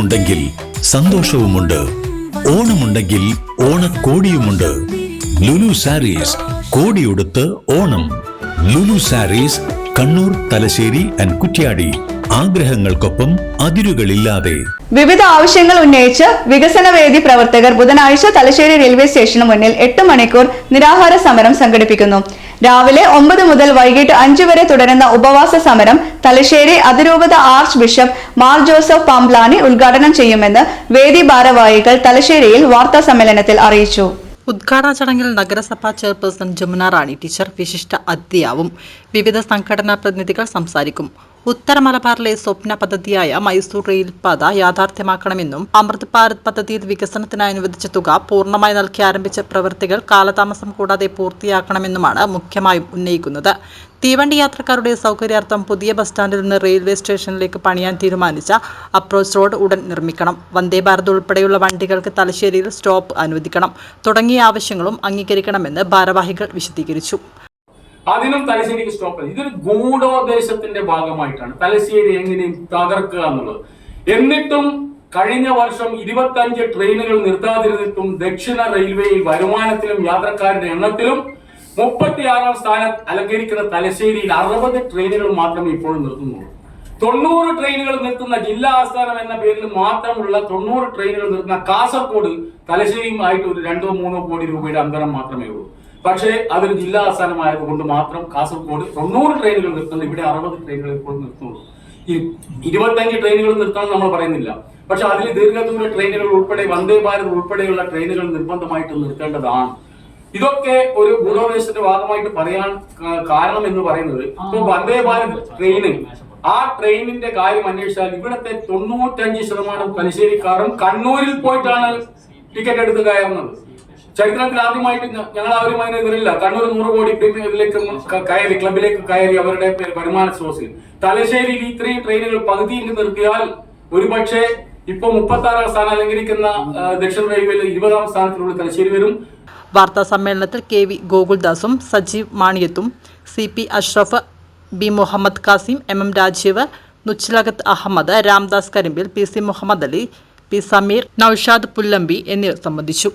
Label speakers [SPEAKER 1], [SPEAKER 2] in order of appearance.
[SPEAKER 1] ഓണമുണ്ടെങ്കിൽ സന്തോഷവുമുണ്ട്. ഓണമുണ്ടെങ്കിൽ ഓണക്കോടിയുമുണ്ട്. ലുലു സാരീസ് കോടിയുടുത്ത് ഓണം. ലുലു സാരീസ് കണ്ണൂർ തലശ്ശേരി ആൻഡ് കുറ്റ്യാടി. ആഗ്രഹങ്ങൾക്കൊപ്പം അതിരുകളില്ലാതെ.
[SPEAKER 2] വിവിധ ആവശ്യങ്ങൾ ഉന്നയിച്ച് വികസനവേദി പ്രവർത്തകർ ബുധനാഴ്ച തലശ്ശേരി റെയിൽവേ സ്റ്റേഷന് മുന്നിൽ എട്ട് മണിക്കൂർ നിരാഹാര സമരം സംഘടിപ്പിക്കുന്നു. രാവിലെ ഒമ്പത് മുതൽ വൈകിട്ട് അഞ്ചു വരെ തുടരുന്ന ഉപവാസ സമരം തലശ്ശേരി അതിരൂപത archbishop Mar Joseph Pamplany ഉദ്ഘാടനം ചെയ്യുമെന്ന് വേദി ഭാരവാഹികൾ തലശ്ശേരിയിൽ വാർത്താ സമ്മേളനത്തിൽ അറിയിച്ചു.
[SPEAKER 3] ഉദ്ഘാടന ചടങ്ങിൽ നഗരസഭാ ചെയർപേഴ്സൺ ജമുന റാണി ടീച്ചർ വിശിഷ്ട അതിഥിയാവും. വിവിധ സംഘടനാ പ്രതിനിധികൾ സംസാരിക്കും. ഉത്തര മലബാറിലെ സ്വപ്ന പദ്ധതിയായ മൈസൂർ റെയിൽ പാത യാഥാർത്ഥ്യമാക്കണമെന്നും അമൃത് ഭാരത് പദ്ധതിയിൽ വികസനത്തിനായി അനുവദിച്ച തുക പൂർണമായി നൽകി ആരംഭിച്ച പ്രവൃത്തികൾ കാലതാമസം കൂടാതെ പൂർത്തിയാക്കണമെന്നുമാണ് മുഖ്യമായും ഉന്നയിക്കുന്നത്. തീവണ്ടി യാത്രക്കാരുടെ സൗകര്യാർത്ഥം പുതിയ ബസ് സ്റ്റാൻഡിൽ നിന്ന് റെയിൽവേ സ്റ്റേഷനിലേക്ക് പണിയാൻ തീരുമാനിച്ച അപ്രോച്ച് റോഡ് ഉടൻ നിർമ്മിക്കണം. വന്ദേ ഭാരത് ഉൾപ്പെടെയുള്ള വണ്ടികൾക്ക് തലശ്ശേരിയിൽ സ്റ്റോപ്പ് അനുവദിക്കണം. തുടങ്ങിയ ആവശ്യങ്ങളും അംഗീകരിക്കണമെന്ന് ഭാരവാഹികൾ വിശദീകരിച്ചു.
[SPEAKER 4] അതിനും തലശ്ശേരിക്ക് സ്റ്റോപ്പ് ഇതൊരു ഗൂഢോദ്ദേശത്തിന്റെ ഭാഗമായിട്ടാണ്. തലശ്ശേരി എങ്ങനെയും തകർക്കുക എന്നുള്ളത്. എന്നിട്ടും കഴിഞ്ഞ വർഷം ഇരുപത്തഞ്ച് ട്രെയിനുകൾ നിർത്താതിരുന്നിട്ടും ദക്ഷിണ റെയിൽവേയിൽ വരുമാനത്തിലും യാത്രക്കാരുടെ എണ്ണത്തിലും മുപ്പത്തിയാറാം സ്ഥാനം അലങ്കരിക്കുന്ന തലശ്ശേരിയിൽ അറുപത് ട്രെയിനുകൾ മാത്രമേ ഇപ്പോഴും നിർത്തുന്നുള്ളൂ. തൊണ്ണൂറ് ട്രെയിനുകൾ നിർത്തുന്ന ജില്ലാ ആസ്ഥാനം എന്ന പേരിൽ മാത്രമുള്ള തൊണ്ണൂറ് ട്രെയിനുകൾ നിർത്തുന്ന കാസർഗോഡ് തലശ്ശേരിയുമായിട്ട് ഒരു രണ്ടോ മൂന്നോ കോടി രൂപയുടെ അന്തരം മാത്രമേ ഉള്ളൂ. പക്ഷേ അതൊരു ജില്ലാ ആസ്ഥാനമായത് കൊണ്ട് മാത്രം കാസർഗോഡ് തൊണ്ണൂറ് ട്രെയിനുകൾ നിർത്തുന്നു ഇവിടെ അറുപത് ട്രെയിനുകൾ ഇപ്പോൾ നിർത്തുന്നുള്ളൂ. ഈ ഇരുപത്തഞ്ച് ട്രെയിനുകൾ നിർത്തണം നമ്മൾ പറയുന്നില്ല. പക്ഷെ അതിൽ ദീർഘദൂര ട്രെയിനുകൾ ഉൾപ്പെടെ വന്ദേ ഭാരത് ഉൾപ്പെടെയുള്ള ട്രെയിനുകൾ നിർബന്ധമായിട്ട് നിർത്തേണ്ടതാണ്. ഇതൊക്കെ ഒരു ഗുണോദ്ദേശത്തിന്റെ ഭാഗമായിട്ട് പറയാൻ കാരണം എന്ന് പറയുന്നത് ഇപ്പൊ വന്ദേ ഭാരത് ട്രെയിന്. ആ ട്രെയിനിന്റെ കാര്യം അന്വേഷിച്ചാൽ ഇവിടത്തെ തൊണ്ണൂറ്റഞ്ച് ശതമാനം തലശ്ശേരിക്കാരും കണ്ണൂരിൽ പോയിട്ടാണ് ടിക്കറ്റ് എടുത്ത് കയറുന്നത്. ചരിത്രത്തിൽ ആദ്യമായിട്ട് ഞങ്ങൾ അവരും അതിന് എതിരില്ല. കണ്ണൂർ നൂറ് കോടി പ്രീമിയറിലേക്ക് ക- കയറി ക്ലബിലേക്ക് കയറി അവരുടെ വരുമാന സ്രോതസ്സിൽ തലശ്ശേരിയിൽ ഇത്രയും ട്രെയിനുകൾ പകുതിയിൽ നിർത്തിയാൽ ഒരുപക്ഷെ ഇപ്പൊ മുപ്പത്തി ആറാം സ്ഥാനം അലങ്കരിക്കുന്ന ദക്ഷിണ റെയിൽവേയിൽ ഇരുപതാം സ്ഥാനത്തിലുള്ള തലശ്ശേരി വരും.
[SPEAKER 3] വാർത്താ സമ്മേളനത്തിൽ കെ വി ഗോകുൽദാസും Sajeev മാണിയത്തും C P Ashraf B Muhammad Kasim M M Rajeev Nuchilakath Ahammed Ramdas Karimbil P C Muhammad Ali P Sameer Naushad Pullambi എന്നിവർ സംബന്ധിച്ചു.